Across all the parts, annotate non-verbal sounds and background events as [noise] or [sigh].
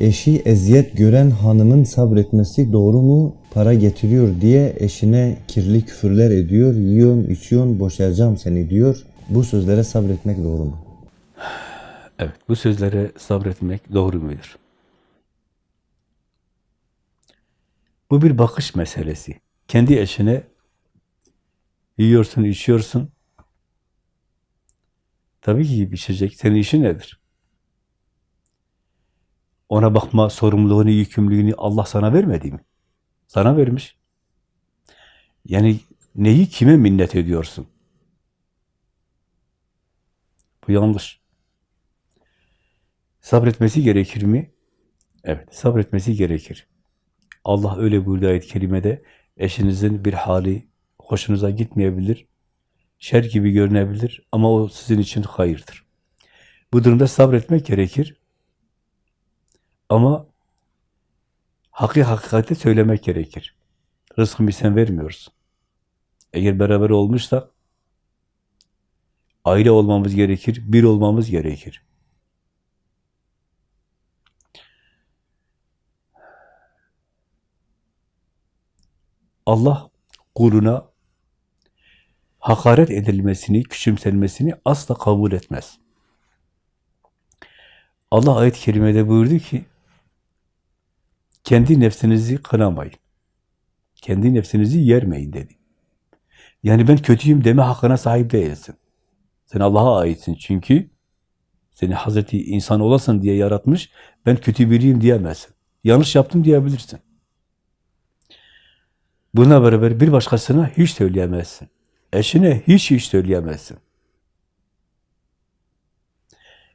Eşi eziyet gören hanımın sabretmesi doğru mu? Para getiriyor diye eşine kirli küfürler ediyor. Yiyorsun, içiyorsun, boşayacağım seni diyor. Bu sözlere sabretmek doğru mu? [sighs] Evet, bu sözlere sabretmek doğru mudur? Bu bir bakış meselesi. Kendi eşine yiyorsun, içiyorsun. Tabii ki içecek. Senin işin nedir? Ona bakma sorumluluğunu, yükümlülüğünü Allah sana vermedi mi? Sana vermiş. Yani neyi kime minnet ediyorsun? Bu yanlış. Sabretmesi gerekir mi? Evet, sabretmesi gerekir. Allah öyle buyurdu ayet-i kerimede, eşinizin bir hali hoşunuza gitmeyebilir, şer gibi görünebilir ama o sizin için hayırdır. Bu durumda sabretmek gerekir. Ama hakkı hakikati söylemek gerekir. Rızkımı sen vermiyorsun. Eğer beraber olmuşsak, aile olmamız gerekir, bir olmamız gerekir. Allah kuluna hakaret edilmesini, küçümsenmesini asla kabul etmez. Allah ayet-i kerimede buyurdu ki, kendi nefsinizi kınamayın. Kendi nefsinizi yermeyin dedi. Yani ben kötüyüm deme hakkına sahip değilsin. Sen Allah'a aitsin çünkü seni Hazreti insan olasın diye yaratmış, ben kötü biriyim diyemezsin. Yanlış yaptım diyebilirsin. Buna beraber bir başkasına hiç söyleyemezsin. Eşine hiç hiç söyleyemezsin.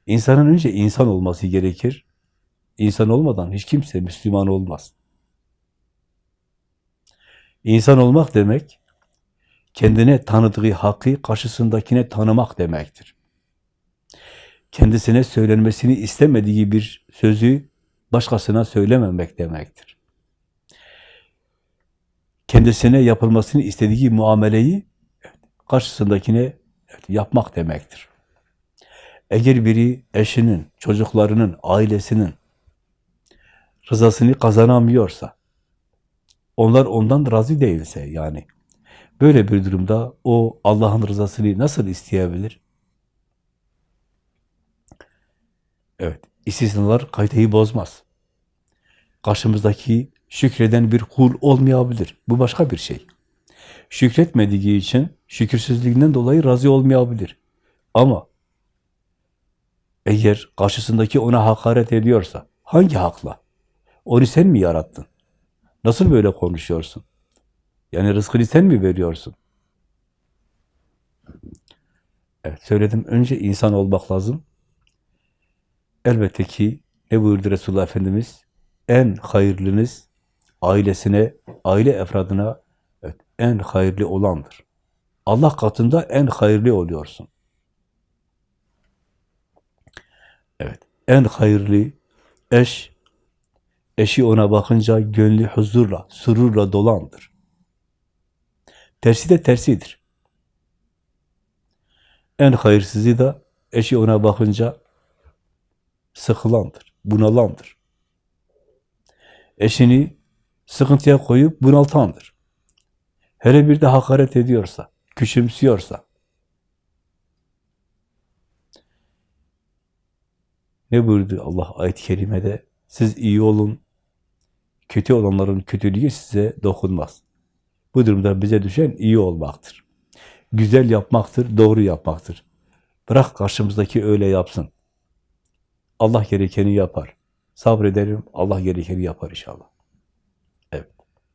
İnsanın önce insan olması gerekir. İnsan olmadan hiç kimse Müslüman olmaz. İnsan olmak demek, kendine tanıdığı hakkı karşısındakine tanımak demektir. Kendisine söylenmesini istemediği bir sözü başkasına söylememek demektir. Kendisine yapılmasını istediği muameleyi karşısındakine yapmak demektir. Eğer biri eşinin, çocuklarının, ailesinin rızasını kazanamıyorsa, onlar ondan razı değilse yani, böyle bir durumda o Allah'ın rızasını nasıl isteyebilir? Evet, istisnalar kaydeyi bozmaz. Karşımızdaki şükreden bir kul olmayabilir. Bu başka bir şey. Şükretmediği için şükürsüzlüğünden dolayı razı olmayabilir. Ama eğer karşısındaki ona hakaret ediyorsa, hangi hakla? Onu sen mi yarattın? Nasıl böyle konuşuyorsun? Yani rızkını sen mi veriyorsun? Evet, söyledim. Önce insan olmak lazım. Elbette ki ne buyurdu Resulullah Efendimiz? En hayırlınız ailesine, aile efradına evet, en hayırlı olandır. Allah katında en hayırlı oluyorsun. Evet, en hayırlı eş, eşi ona bakınca gönlü huzurla, sururla dolandır. Tersi de tersidir. En hayırsızı da eşi ona bakınca sıkılandır, bunalandır. Eşini sıkıntıya koyup bunaltandır. Hele bir de hakaret ediyorsa, küçümsüyorsa, ne buyurdu Allah ayet-i kerimede? Siz iyi olun, kötü olanların kötülüğü size dokunmaz. Bu durumda bize düşen iyi olmaktır. Güzel yapmaktır, doğru yapmaktır. Bırak karşımızdaki öyle yapsın. Allah gerekeni yapar. Sabredelim, Allah gerekeni yapar inşallah.